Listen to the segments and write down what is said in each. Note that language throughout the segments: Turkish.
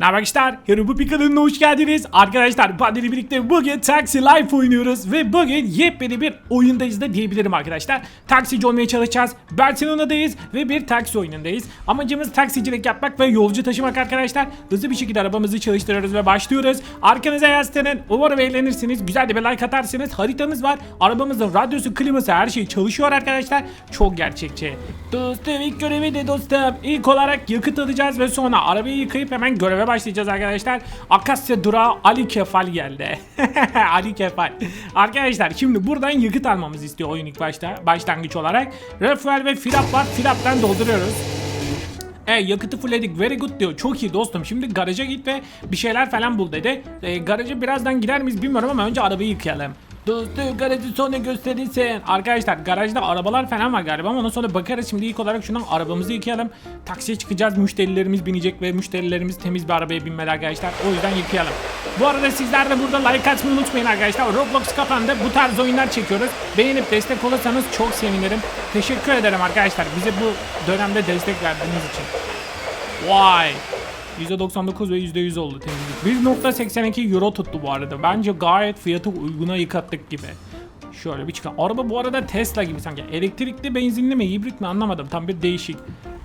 Ne haber arkadaşlar? Herobu kanalına hoş geldiniz. Arkadaşlar pandemi birlikte bugün Taxi Life oynuyoruz ve bugün yepyeni bir oyundayız da diyebilirim arkadaşlar. Taksici olmaya çalışacağız. Barcelona'dayız ve bir taksi oyunundayız. Amacımız taksicilik yapmak ve yolcu taşımak arkadaşlar. Hızlı bir şekilde arabamızı çalıştırıyoruz ve başlıyoruz. Arkanıza yaslanın. Umarım eğlenirsiniz. Güzel de bir like atarsınız. Haritamız var. Arabamızın radyosu, kliması her şey çalışıyor arkadaşlar. Çok gerçekçi. Dostum ilk görevi de dostum. İlk olarak yakıt alacağız ve sonra arabayı yıkayıp hemen göreve başlayacağız arkadaşlar. Akasya durağı Ali Kefal geldi. Ali Kefal. Arkadaşlar şimdi buradan yakıt almamızı istiyor oyun ilk başta. Başlangıç olarak. Refuel ve filap var. Filaptan dolduruyoruz. E yakıtı fullledik very good diyor. Çok iyi dostum. Şimdi garaja git ve bir şeyler falan bul dedi. E, garaja birazdan gider miyiz bilmiyorum ama önce arabayı yıkayalım. Dostum garajı sonra gösterirsen. Arkadaşlar garajda arabalar falan var galiba ama ondan sonra bakarız. Şimdi ilk olarak şundan arabamızı yıkayalım. Taksiye çıkacağız. Müşterilerimiz binecek ve müşterilerimiz temiz bir arabaya binmeli arkadaşlar. O yüzden yıkayalım. Bu arada sizler de burada like atmayı unutmayın arkadaşlar. Roblox kapandı. Bu tarz oyunlar çekiyoruz. Beğenip destek olursanız çok sevinirim. Teşekkür ederim arkadaşlar. Bize bu dönemde destek verdiğiniz için. Vay. %99 ve %100 oldu temizlik. 1.82 euro tuttu bu arada. Bence gayet fiyatı uyguna yıkattık gibi. Şöyle bir çıkan. Araba bu arada Tesla gibi sanki. Elektrikli, benzinli mi, hibrit mi anlamadım. Tam bir değişik.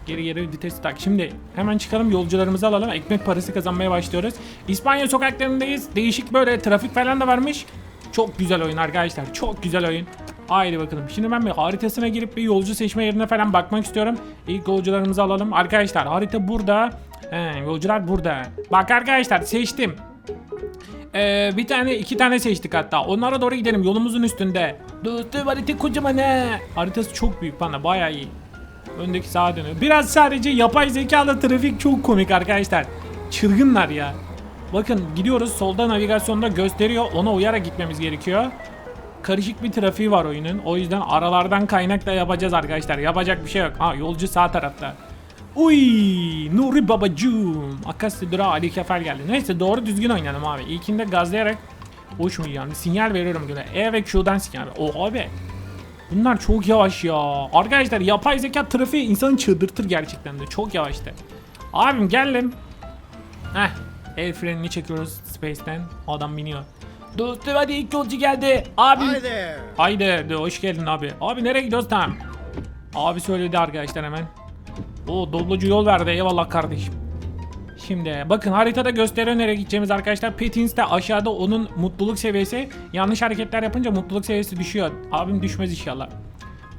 Geri geri vites tak. Şimdi hemen çıkalım yolcularımızı alalım. Ekmek parası kazanmaya başlıyoruz. İspanya sokaklarındayız. Değişik böyle trafik falan da varmış. Çok güzel oyun arkadaşlar. Çok güzel oyun. Haydi bakalım. Şimdi ben bir haritasına girip bir yolcu seçme yerine falan bakmak istiyorum. İlk yolcularımızı alalım. Arkadaşlar harita burada. He, yolcular burada. Bak arkadaşlar seçtim. Ee, bir tane iki tane seçtik hatta. Onlara doğru gidelim yolumuzun üstünde. Dostum harita kocaman he. Haritası çok büyük bana bayağı iyi. Öndeki sağa dönüyor. Biraz sadece yapay zekalı trafik çok komik arkadaşlar. Çılgınlar ya. Bakın gidiyoruz solda navigasyonda gösteriyor. Ona uyarak gitmemiz gerekiyor. Karışık bir trafiği var oyunun. O yüzden aralardan kaynakla yapacağız arkadaşlar. Yapacak bir şey yok. Ha yolcu sağ tarafta. Uy, Nuri babacığım. Akasya durağı Ali Kefer geldi. Neyse doğru düzgün oynayalım abi. İlkinde gazlayarak mu yani? Sinyal veriyorum göre. E ve Q'dan sinyal. Oha be. Bunlar çok yavaş ya. Arkadaşlar yapay zeka trafiği insanı çıldırtır gerçekten de. Çok yavaştı. Abim geldim. Heh. El frenini çekiyoruz Space'ten. Adam biniyor. Dostum hadi ilk yolcu geldi. Hi there. Haydi de hoş geldin abi. Abi nereye gidiyoruz tamam. Abi söyledi arkadaşlar hemen. O doblocu yol verdi eyvallah kardeşim. Şimdi bakın haritada gösteriyor nereye gideceğimiz arkadaşlar. Petins de aşağıda onun mutluluk seviyesi. Yanlış hareketler yapınca mutluluk seviyesi düşüyor. Abim düşmez inşallah.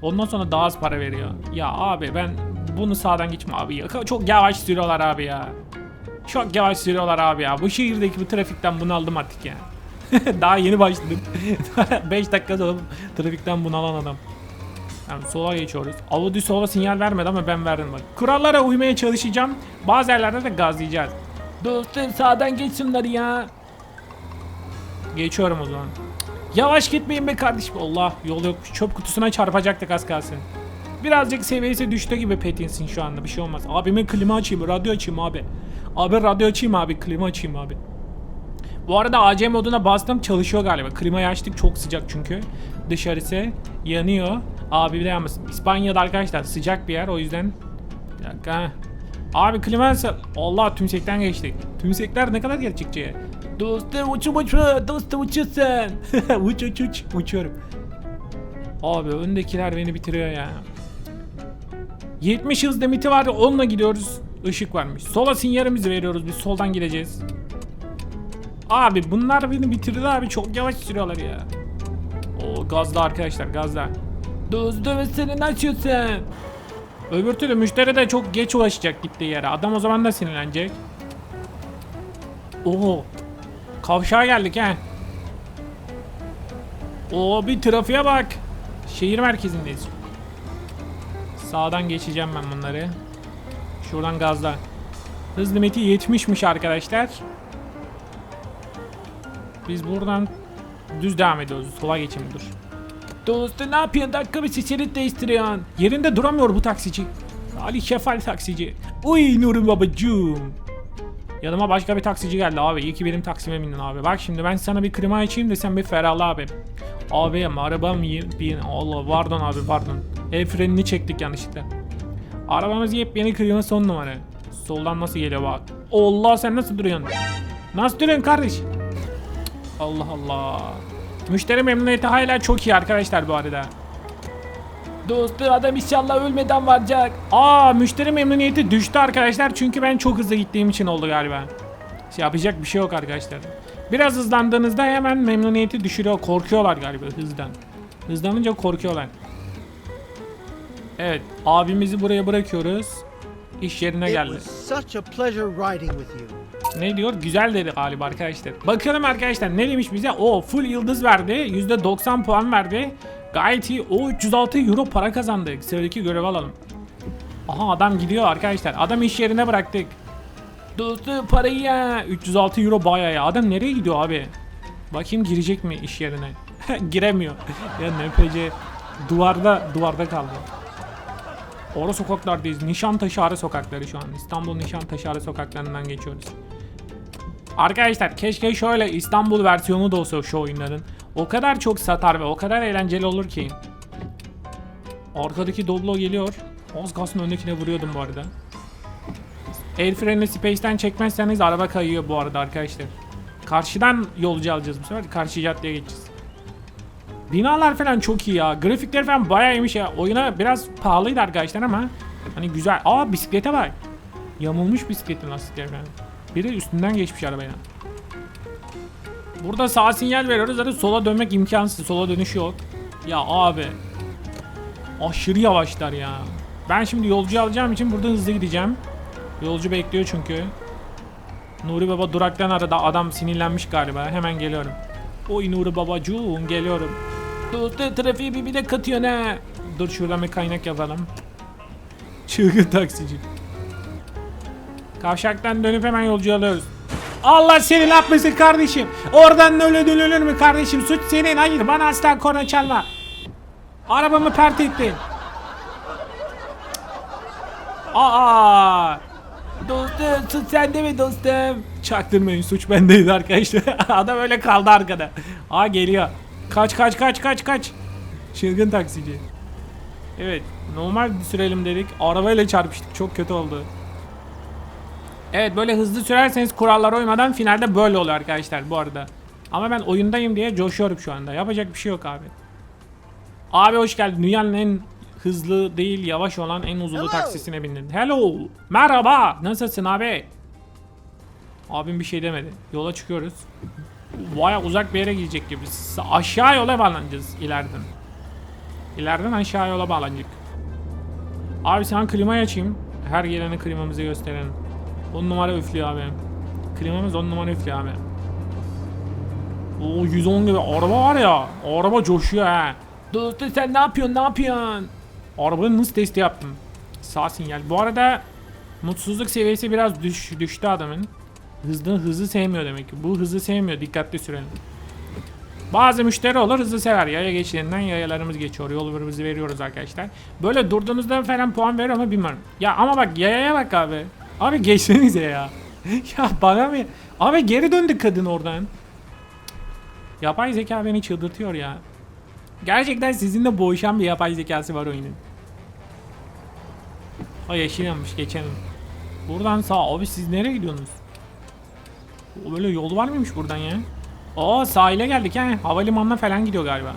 Ondan sonra daha az para veriyor. Ya abi ben bunu sağdan geçme abi. ya. Çok yavaş sürüyorlar abi ya. Çok yavaş sürüyorlar abi ya. Bu şehirdeki bu trafikten bunu aldım artık ya. Daha yeni başladım. 5 dakika sonra trafikten bunalan adam. Yani sola geçiyoruz. Audi sola sinyal vermedi ama ben verdim bak. Kurallara uymaya çalışacağım. Bazı yerlerde de gazlayacağız. Dostum sağdan geç ya. Geçiyorum o zaman. Yavaş gitmeyin be kardeşim. Allah yol yok. Çöp kutusuna çarpacaktık az kalsın. Birazcık seviyesi düştü gibi Patins'in şu anda bir şey olmaz. Abimin klima açayım, radyo açayım abi. Abi radyo açayım abi, klima açayım abi. Bu arada AC moduna bastım çalışıyor galiba. Klimayı açtık çok sıcak çünkü. Dışarısı yanıyor. Abi bir de yalnız İspanya'da arkadaşlar sıcak bir yer o yüzden. Bir dakika. Abi klima? Allah tümsekten geçtik. Tümsekler ne kadar gerçekçi. Dostum uçum uçu, dostum uçuyorsun. uç uç uç, uçuyorum. Abi öndekiler beni bitiriyor ya. 70 hız limiti vardı onunla gidiyoruz. Işık varmış. Sola sinyalimizi veriyoruz biz soldan gideceğiz. Abi bunlar beni bitirdi abi çok yavaş sürüyorlar ya. O gazda arkadaşlar gazda. Dostum senin açıyorsun. Öbür türlü müşteri de çok geç ulaşacak gittiği yere. Adam o zaman da sinirlenecek. Oo. Kavşağa geldik he. Oo bir trafiğe bak. Şehir merkezindeyiz. Sağdan geçeceğim ben bunları. Şuradan gazla. Hız limiti 70'miş arkadaşlar. Biz buradan düz devam ediyoruz. Sola geçeyim dur. Dostum ne yapıyorsun? Dakika bir şerit değiştiriyorsun. Yerinde duramıyor bu taksici. Ali Şefal taksici. Uy Nuri babacığım. Yanıma başka bir taksici geldi abi. İyi ki benim taksime bindin abi. Bak şimdi ben sana bir klima açayım da sen bir ferahla abi. Abi arabam bir Allah pardon abi pardon. El frenini çektik yanlışlıkla. Arabamız yepyeni klima son numara. Soldan nasıl geliyor bak. Allah sen nasıl duruyorsun? Nasıl duruyorsun kardeş? Allah Allah. Müşteri memnuniyeti hala çok iyi arkadaşlar bu arada. Dostum adam inşallah ölmeden varacak. Aa müşteri memnuniyeti düştü arkadaşlar çünkü ben çok hızlı gittiğim için oldu galiba. Şey yapacak bir şey yok arkadaşlar. Biraz hızlandığınızda hemen memnuniyeti düşürüyor. Korkuyorlar galiba hızdan. Hızlanınca korkuyorlar. Evet abimizi buraya bırakıyoruz. İş yerine geldi. Ne diyor? Güzel dedi galiba arkadaşlar. Bakalım arkadaşlar ne demiş bize? O full yıldız verdi. %90 puan verdi. Gayet iyi. O 306 euro para kazandık. Sıradaki görevi alalım. Aha adam gidiyor arkadaşlar. Adam iş yerine bıraktık. Dostum parayı ya. 306 euro bayağı ya. Adam nereye gidiyor abi? Bakayım girecek mi iş yerine? Giremiyor. ya NPC duvarda duvarda kaldı. Ora sokaklardayız. Nişantaşı ara sokakları şu an. İstanbul Nişantaşı ara sokaklarından geçiyoruz. Arkadaşlar keşke şöyle İstanbul versiyonu da olsa şu oyunların. O kadar çok satar ve o kadar eğlenceli olur ki. Arkadaki Doblo geliyor. Az kalsın öndekine vuruyordum bu arada. El freni Space'ten çekmezseniz araba kayıyor bu arada arkadaşlar. Karşıdan yolcu alacağız bu sefer. Karşı caddeye geçeceğiz. Binalar falan çok iyi ya. Grafikler falan bayağı iyiymiş ya. Oyuna biraz pahalıydı arkadaşlar ama hani güzel. Aa bisiklete bak. Yamulmuş bisikletin lastikleri falan. Biri üstünden geçmiş arabaya. Burada sağ sinyal veriyoruz. Zaten sola dönmek imkansız. Sola dönüş yok. Ya abi. Aşırı yavaşlar ya. Ben şimdi yolcu alacağım için burada hızlı gideceğim. Yolcu bekliyor çünkü. Nuri Baba duraktan aradı. Adam sinirlenmiş galiba. Hemen geliyorum. Oy Nuri Babacığım geliyorum. Dostum trafiği bir bile katıyor ne? Dur şuradan bir kaynak yapalım. Çılgın taksici. Kavşaktan dönüp hemen yolcu alıyoruz. Allah seni yapmasın kardeşim? Oradan öyle dönülür mü kardeşim? Suç senin. Hayır bana asla korna çalma. Arabamı pert ettin. Aa! Dostum suç sende mi dostum? Çaktırmayın suç bendeydi arkadaşlar. Adam öyle kaldı arkada. Aa geliyor. Kaç kaç kaç kaç kaç. Çılgın taksici. Evet normal sürelim dedik. Arabayla çarpıştık çok kötü oldu. Evet böyle hızlı sürerseniz kurallara uymadan finalde böyle oluyor arkadaşlar bu arada. Ama ben oyundayım diye coşuyorum şu anda. Yapacak bir şey yok abi. Abi hoş geldin. Dünyanın en hızlı değil yavaş olan en uzunlu Hello. taksisine bindin. Hello. Merhaba. Nasılsın abi? Abim bir şey demedi. Yola çıkıyoruz. Baya uzak bir yere gidecek gibi. Aşağı yola bağlanacağız ileriden. İleriden aşağı yola bağlanacak. Abi sen klimayı açayım. Her gelene klimamızı gösterelim. 10 numara üflüyor abi. Klimamız 10 numara üflüyor abi. Oo 110 gibi araba var ya. Araba coşuyor ha. Dostum sen ne yapıyorsun ne yapıyorsun? Arabanın hız testi yaptım. Sağ sinyal. Bu arada mutsuzluk seviyesi biraz düş, düştü adamın. Hızlı hızı sevmiyor demek ki. Bu hızı sevmiyor. Dikkatli sürelim. Bazı müşteri olur hızlı sever. Yaya geçtiğinden yayalarımız geçiyor. Yolumuzu veriyoruz arkadaşlar. Böyle durduğunuzda falan puan veriyor ama bilmiyorum. Ya ama bak yayaya bak abi. Abi geçsenize ya. ya bana mı? Abi geri döndü kadın oradan. Yapay zeka beni çıldırtıyor ya. Gerçekten sizinle boğuşan bir yapay zekası var oyunun. O yeşil yanmış geçelim. Buradan sağ. Abi siz nereye gidiyorsunuz? O böyle yol var mıymış buradan ya? Aa sahile geldik he. Havalimanına falan gidiyor galiba.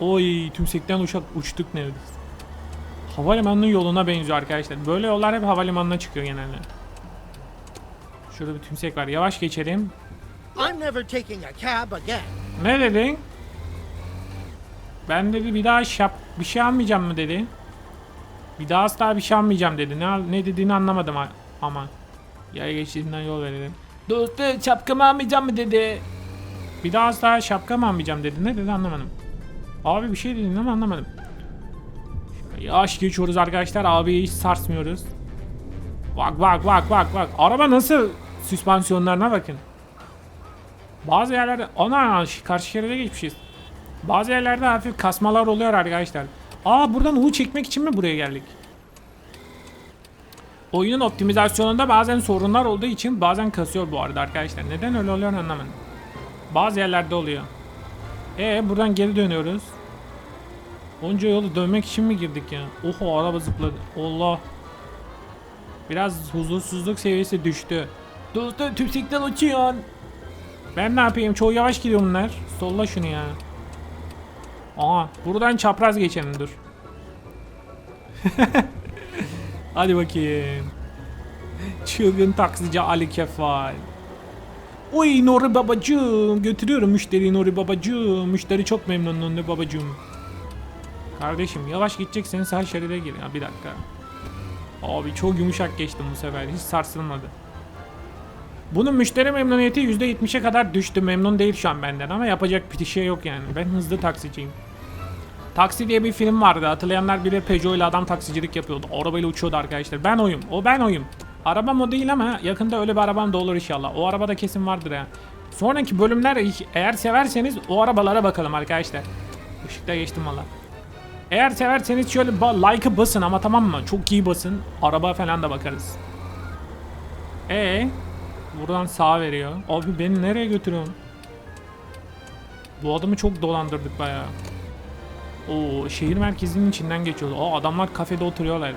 Oy tümsekten uçak uçtuk neredeyse. Havalimanının yoluna benziyor arkadaşlar. Böyle yollar hep havalimanına çıkıyor genelde. Şurada bir tümsek var. Yavaş geçelim. I'm never taking a cab again. Ne dedin? Ben dedi bir daha şap bir şey almayacağım mı dedi. Bir daha asla bir şey almayacağım dedi. Ne, ne dediğini anlamadım ama. Yaya geçtiğinden yol verelim. Dostum şapkamı almayacağım mı dedi. Bir daha asla şapka mı almayacağım dedi. Ne dedi anlamadım. Abi bir şey dedin ama anlamadım. Şöyle Yavaş geçiyoruz arkadaşlar. Abiyi hiç sarsmıyoruz. Bak bak bak bak bak. Araba nasıl süspansiyonlarına bakın. Bazı yerlerde ana karşı şeride geçmişiz. Bazı yerlerde hafif kasmalar oluyor arkadaşlar. Aa buradan U çekmek için mi buraya geldik? Oyunun optimizasyonunda bazen sorunlar olduğu için bazen kasıyor bu arada arkadaşlar. Neden öyle oluyor anlamadım. Bazı yerlerde oluyor. E buradan geri dönüyoruz. Onca yolu dönmek için mi girdik ya? Oho araba zıpladı. Allah. Biraz huzursuzluk seviyesi düştü. Dostum tümsekten uçuyorsun. Ben ne yapayım? Çoğu yavaş gidiyor bunlar. Solla şunu ya. Aa, buradan çapraz geçelim dur. Hadi bakayım. Çılgın taksici Ali Kefal. Oy Nuri babacığım götürüyorum müşteriyi Nuri babacığım. Müşteri çok memnun Nuri babacığım. Kardeşim yavaş gideceksen sağ şeride gir. Ya bir dakika. Abi çok yumuşak geçtim bu sefer. Hiç sarsılmadı. Bunun müşteri memnuniyeti %70'e kadar düştü. Memnun değil şu an benden ama yapacak bir şey yok yani. Ben hızlı taksiciyim. Taksi diye bir film vardı. Hatırlayanlar bile Peugeot ile adam taksicilik yapıyordu. Arabayla uçuyordu arkadaşlar. Ben oyum. O ben oyum. Arabam o değil ama yakında öyle bir arabam da olur inşallah. O arabada kesin vardır ya. Sonraki bölümler eğer severseniz o arabalara bakalım arkadaşlar. Işıkta geçtim valla. Eğer severseniz şöyle like'ı basın ama tamam mı? Çok iyi basın. Araba falan da bakarız. E buradan sağ veriyor. Abi beni nereye götürüyorsun? Bu adamı çok dolandırdık bayağı. Oo şehir merkezinin içinden geçiyordu. O adamlar kafede oturuyorlar.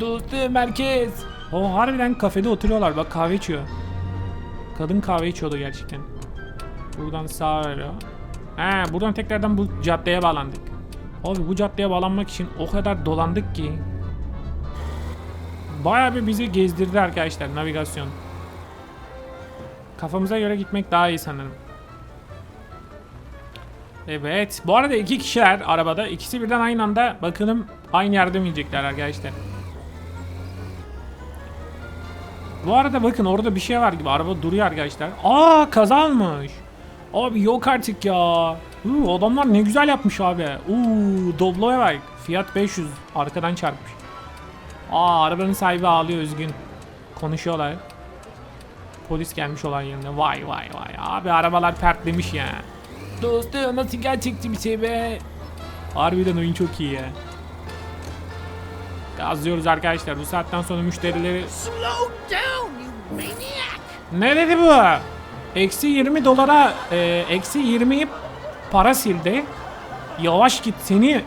Dostum merkez. O harbiden kafede oturuyorlar. Bak kahve içiyor. Kadın kahve içiyordu gerçekten. Buradan sağ veriyor. He buradan tekrardan bu caddeye bağlandık. Abi bu caddeye bağlanmak için o kadar dolandık ki. Bayağı bir bizi gezdirdi arkadaşlar navigasyon. Kafamıza göre gitmek daha iyi sanırım. Evet. Bu arada iki kişiler arabada. ikisi birden aynı anda bakalım aynı yerde mi inecekler arkadaşlar. Bu arada bakın orada bir şey var gibi. Araba duruyor arkadaşlar. Aa kazanmış. Abi yok artık ya. Uu, adamlar ne güzel yapmış abi. Uuu Doblo'ya bak. Fiyat 500. Arkadan çarpmış. Aa arabanın sahibi ağlıyor üzgün. Konuşuyorlar. Polis gelmiş olan yerine. Vay vay vay. Abi arabalar pertlemiş ya. Dostum nasıl gerçekçi bir şey be. Harbiden oyun çok iyi ya. Gazlıyoruz arkadaşlar. Bu saatten sonra müşterileri... Slow down, you maniac! Ne dedi bu? Eksi 20 dolara e, eksi 20'yi para sildi. Yavaş git seni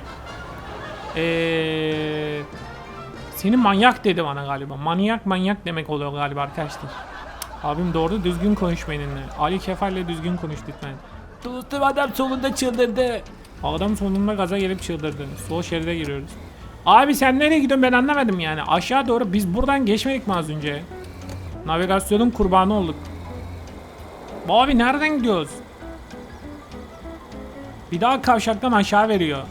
e, seni manyak dedi bana galiba. Manyak manyak demek oluyor galiba arkadaşlar. Abim doğru düzgün konuş benimle. Ali Kefal'le düzgün konuş lütfen. Dostum adam solunda çıldırdı. Adam sonunda gaza gelip çıldırdı. Sol şeride giriyoruz. Abi sen nereye gidiyorsun ben anlamadım yani. Aşağı doğru biz buradan geçmedik mi az önce? Navigasyonun kurbanı olduk. Abi nereden gidiyoruz? Bir daha kavşaktan aşağı veriyor.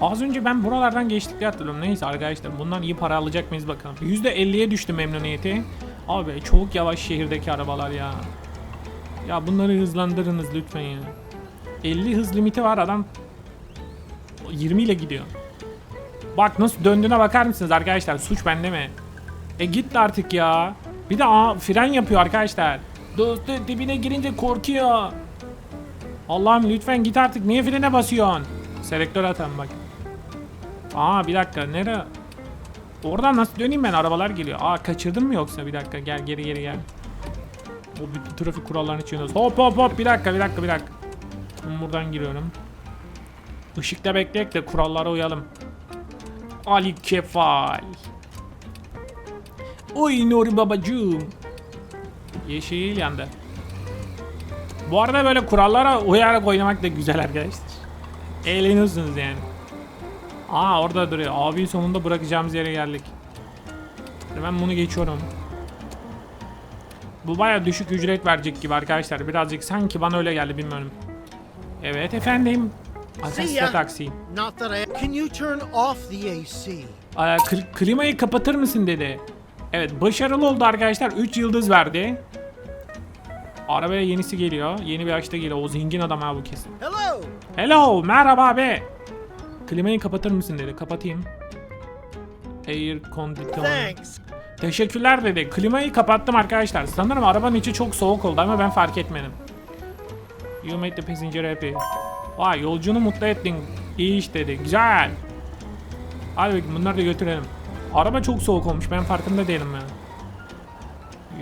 Az önce ben buralardan geçtik diye hatırlıyorum. Neyse arkadaşlar bundan iyi para alacak mıyız bakalım. %50'ye düştü memnuniyeti. Abi çok yavaş şehirdeki arabalar ya. Ya bunları hızlandırınız lütfen ya. 50 hız limiti var adam 20 ile gidiyor. Bak nasıl döndüğüne bakar mısınız arkadaşlar? Suç bende mi? E git artık ya. Bir de aa, fren yapıyor arkadaşlar. Dostu dibine girince korkuyor. Allah'ım lütfen git artık. Niye frene basıyorsun? Selektör atalım bak. Aa bir dakika nere? Oradan nasıl döneyim ben? Arabalar geliyor. Aa kaçırdın mı yoksa? Bir dakika gel geri geri gel. O bütün trafik kurallarını çiğniyoruz. Hop hop hop bir dakika bir dakika bir dakika. Buradan giriyorum. Işıkta bekleyek de kurallara uyalım. Ali Kefal. Oy Nuri babacığım. Yeşil yandı. Bu arada böyle kurallara uyarak oynamak da güzel arkadaşlar. Eğleniyorsunuz yani. Aa orada duruyor. Abi sonunda bırakacağımız yere geldik. Ben bunu geçiyorum. Bu baya düşük ücret verecek gibi arkadaşlar. Birazcık sanki bana öyle geldi bilmiyorum. Evet efendim. Asasya ya. taksi. Can you turn off the AC? Aa, kl- klimayı kapatır mısın dedi. Evet başarılı oldu arkadaşlar. 3 yıldız verdi. Arabaya yenisi geliyor. Yeni bir açta geliyor. O zengin adam ha bu kesin. Hello! Hello merhaba abi. Klimayı kapatır mısın dedi. Kapatayım. Air conditioner. Thanks. Teşekkürler dedi. Klimayı kapattım arkadaşlar. Sanırım arabanın içi çok soğuk oldu ama ben fark etmedim. You made the passenger happy. Vay yolcunu mutlu ettin. İyi iş dedi. Güzel. Hadi bakayım bunları da götürelim. Araba çok soğuk olmuş. Ben farkında değilim ya.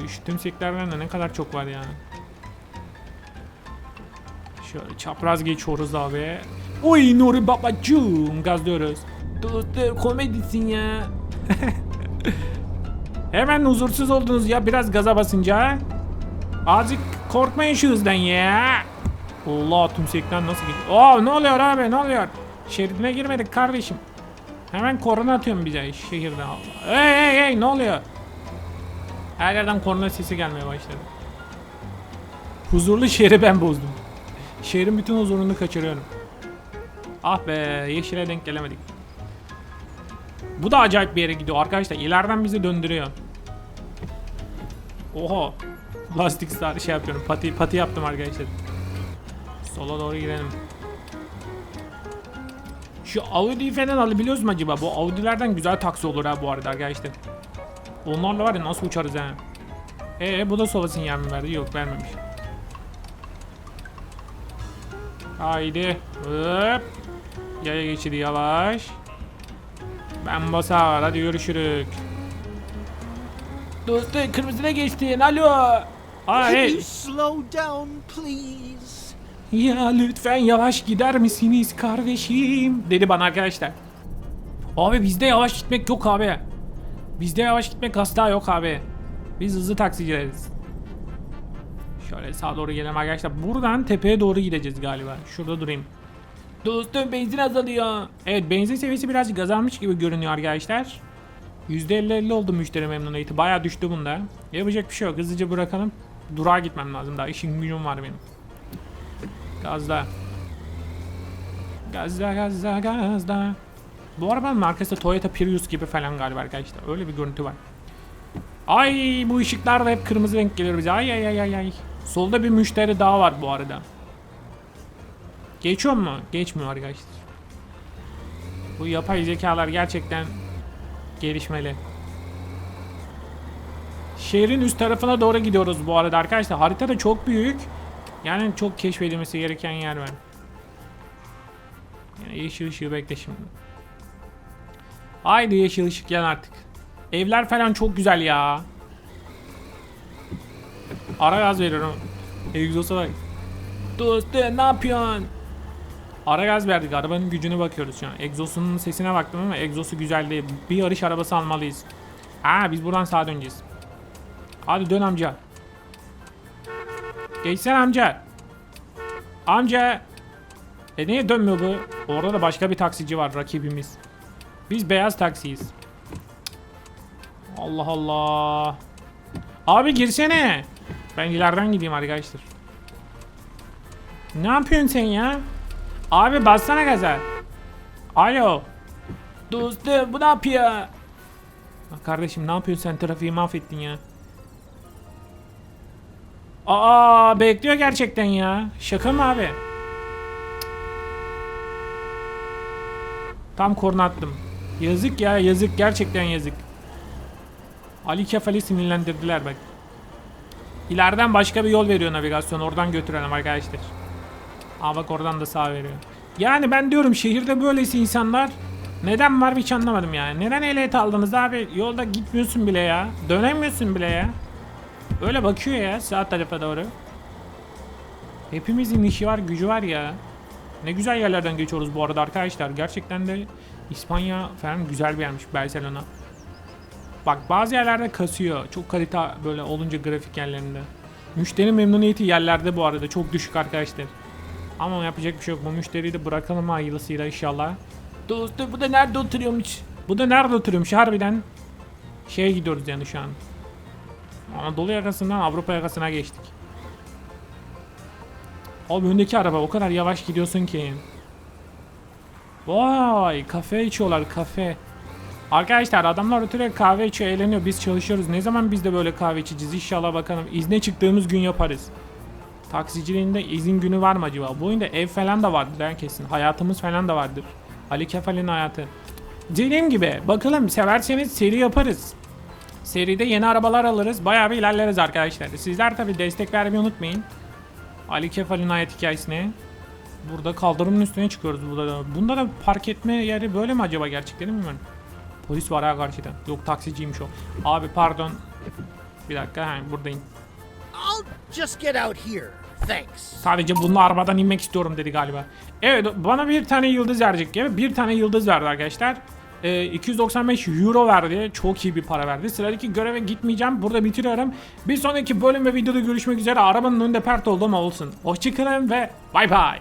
Şu tümseklerden de ne kadar çok var yani. Şöyle çapraz geçiyoruz abi. Oy Nuri babacığım gazlıyoruz. Dostum komedisin ya. Hemen huzursuz oldunuz ya biraz gaza basınca. Azıcık korkmayın şu hızdan ya. Allah tümsekten nasıl gitti? Aa ne oluyor abi ne oluyor? Şeridine girmedik kardeşim. Hemen korna atıyorum bize şehirden. Hey hey hey ne oluyor? Her yerden korna sesi gelmeye başladı. Huzurlu şehri ben bozdum. Şehrin bütün huzurunu kaçırıyorum. Ah be yeşile denk gelemedik. Bu da acayip bir yere gidiyor arkadaşlar. İleriden bizi döndürüyor. Oha. Lastik star şey yapıyorum. Pati pati yaptım arkadaşlar. Sola doğru gidelim. Şu Audi'yi falan alabiliyoruz mu acaba? Bu Audi'lerden güzel taksi olur ha bu arada arkadaşlar. Onlarla var ya nasıl uçarız ha. Ee bu da sola sinyal mi verdi? Yok vermemiş. Haydi. Hop. Yaya geçidi yavaş. Ben basar. Hadi görüşürük. Dostum kırmızına geçtin. Alo. Aa, Can you slow down, please? Ya lütfen yavaş gider misiniz kardeşim? Dedi bana arkadaşlar. Abi bizde yavaş gitmek yok abi. Bizde yavaş gitmek asla yok abi. Biz hızlı taksicileriz. Şöyle sağa doğru gelelim arkadaşlar. Buradan tepeye doğru gideceğiz galiba. Şurada durayım. Dostum benzin azalıyor. Evet benzin seviyesi birazcık azalmış gibi görünüyor arkadaşlar. %50-50 oldu müşteri memnuniyeti. Baya düştü bunda. Yapacak bir şey yok. Hızlıca bırakalım. Durağa gitmem lazım daha. İşim gücüm var benim. Gazla. Gazla gazla gazla. Bu arabanın markası Toyota Prius gibi falan galiba arkadaşlar. Öyle bir görüntü var. Ay bu ışıklar da hep kırmızı renk geliyor bize. Ay ay ay ay ay. Solda bir müşteri daha var bu arada. Geçiyor mu? Geçmiyor arkadaşlar. Bu yapay zekalar gerçekten gelişmeli. Şehrin üst tarafına doğru gidiyoruz bu arada arkadaşlar. Harita da çok büyük. Yani çok keşfedilmesi gereken yer var. Yani yeşil ışığı bekle şimdi. Haydi yeşil ışık yan artık. Evler falan çok güzel ya. Ara gaz veriyorum. Egzosa bak. Dostum ne yapıyorsun? Ara gaz verdik. Arabanın gücüne bakıyoruz şu an. Egzosunun sesine baktım ama egzosu güzel değil. Bir yarış arabası almalıyız. Aa biz buradan sağa döneceğiz. Hadi dön amca. Geçsene amca. Amca. E niye dönmüyor bu? Orada da başka bir taksici var rakibimiz. Biz beyaz taksiyiz. Allah Allah. Abi girsene. Ben ileriden gideyim arkadaşlar. Ne yapıyorsun sen ya? Abi bassana gaza. Alo. Dostum bu ne yapıyor? Kardeşim ne yapıyorsun sen trafiği mahvettin ya. Aa bekliyor gerçekten ya. Şaka mı abi? Tam korna attım. Yazık ya yazık gerçekten yazık. Ali Kefal'i sinirlendirdiler bak. İleriden başka bir yol veriyor navigasyon. Oradan götürelim arkadaşlar. Aa bak oradan da sağ veriyor. Yani ben diyorum şehirde böylesi insanlar neden var hiç anlamadım yani. Neden ehliyet aldınız abi? Yolda gitmiyorsun bile ya. Dönemiyorsun bile ya. Öyle bakıyor ya sağ tarafa doğru. Hepimizin işi var, gücü var ya. Ne güzel yerlerden geçiyoruz bu arada arkadaşlar. Gerçekten de İspanya falan güzel bir yermiş Barcelona. Bak bazı yerlerde kasıyor. Çok kalite böyle olunca grafik yerlerinde. Müşteri memnuniyeti yerlerde bu arada çok düşük arkadaşlar. Ama yapacak bir şey yok. Bu müşteriyi de bırakalım hayırlısıyla inşallah. Dostum bu da nerede oturuyormuş? Bu da nerede oturuyormuş harbiden? Şeye gidiyoruz yani şu an. Anadolu yakasından Avrupa yakasına geçtik. Abi öndeki araba o kadar yavaş gidiyorsun ki. Vay kafe içiyorlar kafe. Arkadaşlar adamlar oturuyor kahve içiyor eğleniyor biz çalışıyoruz. Ne zaman biz de böyle kahve içeceğiz inşallah bakalım. İzne çıktığımız gün yaparız. Taksiciliğinde izin günü var mı acaba? Bu oyunda ev falan da vardır yani kesin. Hayatımız falan da vardır. Ali Kefal'in hayatı. Dediğim gibi bakalım severseniz seri yaparız. Seride yeni arabalar alırız. Bayağı bir ilerleriz arkadaşlar. Sizler tabi destek vermeyi unutmayın. Ali Kefal'in hayat hikayesine. Burada kaldırımın üstüne çıkıyoruz burada da. Bunda da park etme yeri böyle mi acaba gerçekten bilmiyorum. Polis var ha karşıda. Yok taksiciymiş o. Abi pardon. Bir dakika ha, buradayım. I'll just get out here. Thanks. Sadece bununla arabadan inmek istiyorum dedi galiba. Evet bana bir tane yıldız verecek gibi bir tane yıldız verdi arkadaşlar. e, 295 euro verdi. Çok iyi bir para verdi. Sıradaki göreve gitmeyeceğim. Burada bitiriyorum. Bir sonraki bölüm ve videoda görüşmek üzere. Arabanın önünde pert oldu ama olsun. Hoşçakalın ve bay bay.